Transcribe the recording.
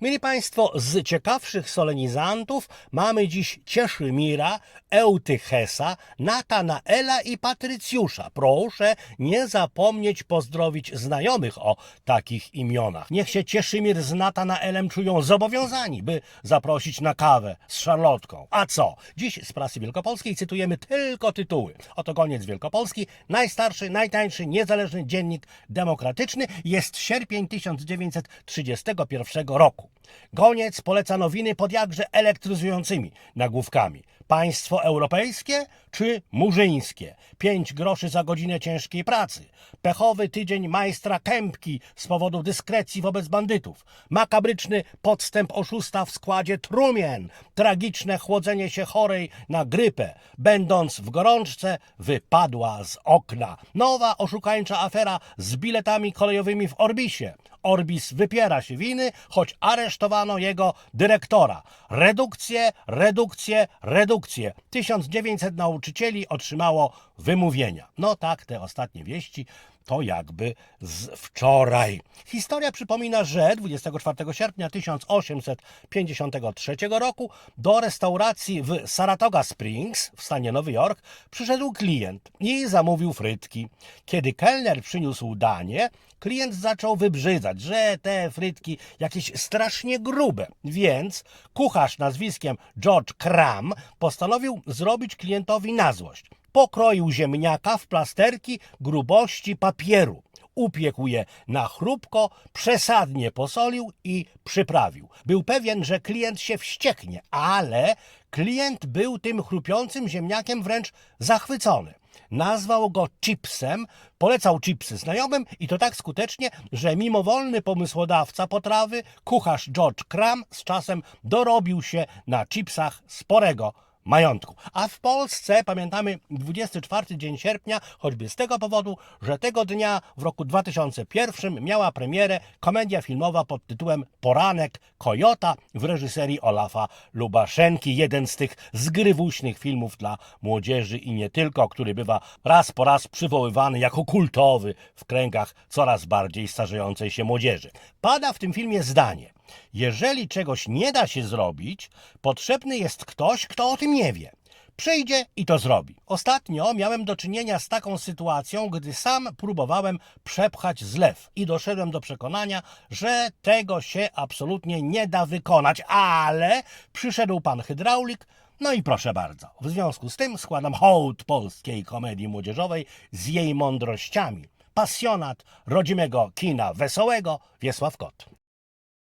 Mieli Państwo, z ciekawszych solenizantów mamy dziś Cieszymira, Eutychesa, Natanaela i Patrycjusza. Proszę nie zapomnieć pozdrowić znajomych o takich imionach. Niech się Cieszymir z Natanaelem czują zobowiązani, by zaprosić na kawę z szarlotką. A co? Dziś z prasy wielkopolskiej cytujemy tylko tytuły. Oto koniec Wielkopolski, najstarszy, najtańszy, niezależny dziennik demokratyczny. Jest sierpień 1931 roku. Goniec poleca nowiny pod jakże elektryzującymi nagłówkami. Państwo europejskie czy murzyńskie? Pięć groszy za godzinę ciężkiej pracy. Pechowy tydzień majstra Kępki z powodu dyskrecji wobec bandytów. Makabryczny podstęp oszusta w składzie trumien. Tragiczne chłodzenie się chorej na grypę. Będąc w gorączce, wypadła z okna. Nowa oszukańcza afera z biletami kolejowymi w Orbisie. Orbis wypiera się winy, choć aresztowano jego dyrektora. Redukcje, redukcje, redukcje. 1900 nauczycieli otrzymało wymówienia. No tak, te ostatnie wieści to jakby z wczoraj. Historia przypomina, że 24 sierpnia 1853 roku do restauracji w Saratoga Springs w stanie Nowy Jork przyszedł klient i zamówił frytki. Kiedy kelner przyniósł danie, klient zaczął wybrzydzać, że te frytki jakieś strasznie grube, więc kucharz nazwiskiem George Cram postanowił zrobić klientowi na złość. Pokroił ziemniaka w plasterki grubości papieru. Upiekł je na chrupko, przesadnie posolił i przyprawił. Był pewien, że klient się wścieknie, ale klient był tym chrupiącym ziemniakiem wręcz zachwycony. Nazwał go chipsem, polecał chipsy znajomym i to tak skutecznie, że mimowolny pomysłodawca potrawy, kucharz George Cram z czasem dorobił się na chipsach sporego majątku. A w Polsce pamiętamy 24 dzień sierpnia, choćby z tego powodu, że tego dnia w roku 2001 miała premierę komedia filmowa pod tytułem Poranek Kojota w reżyserii Olafa Lubaszenki. Jeden z tych zgrywuśnych filmów dla młodzieży i nie tylko, który bywa raz po raz przywoływany jako kultowy w kręgach coraz bardziej starzejącej się młodzieży. Pada w tym filmie zdanie. Jeżeli czegoś nie da się zrobić, potrzebny jest ktoś, kto o tym nie wie. Przyjdzie i to zrobi. Ostatnio miałem do czynienia z taką sytuacją, gdy sam próbowałem przepchać zlew i doszedłem do przekonania, że tego się absolutnie nie da wykonać, ale przyszedł pan hydraulik, no i proszę bardzo. W związku z tym składam hołd polskiej komedii młodzieżowej z jej mądrościami. Pasjonat rodzimego kina wesołego Wiesław Kot.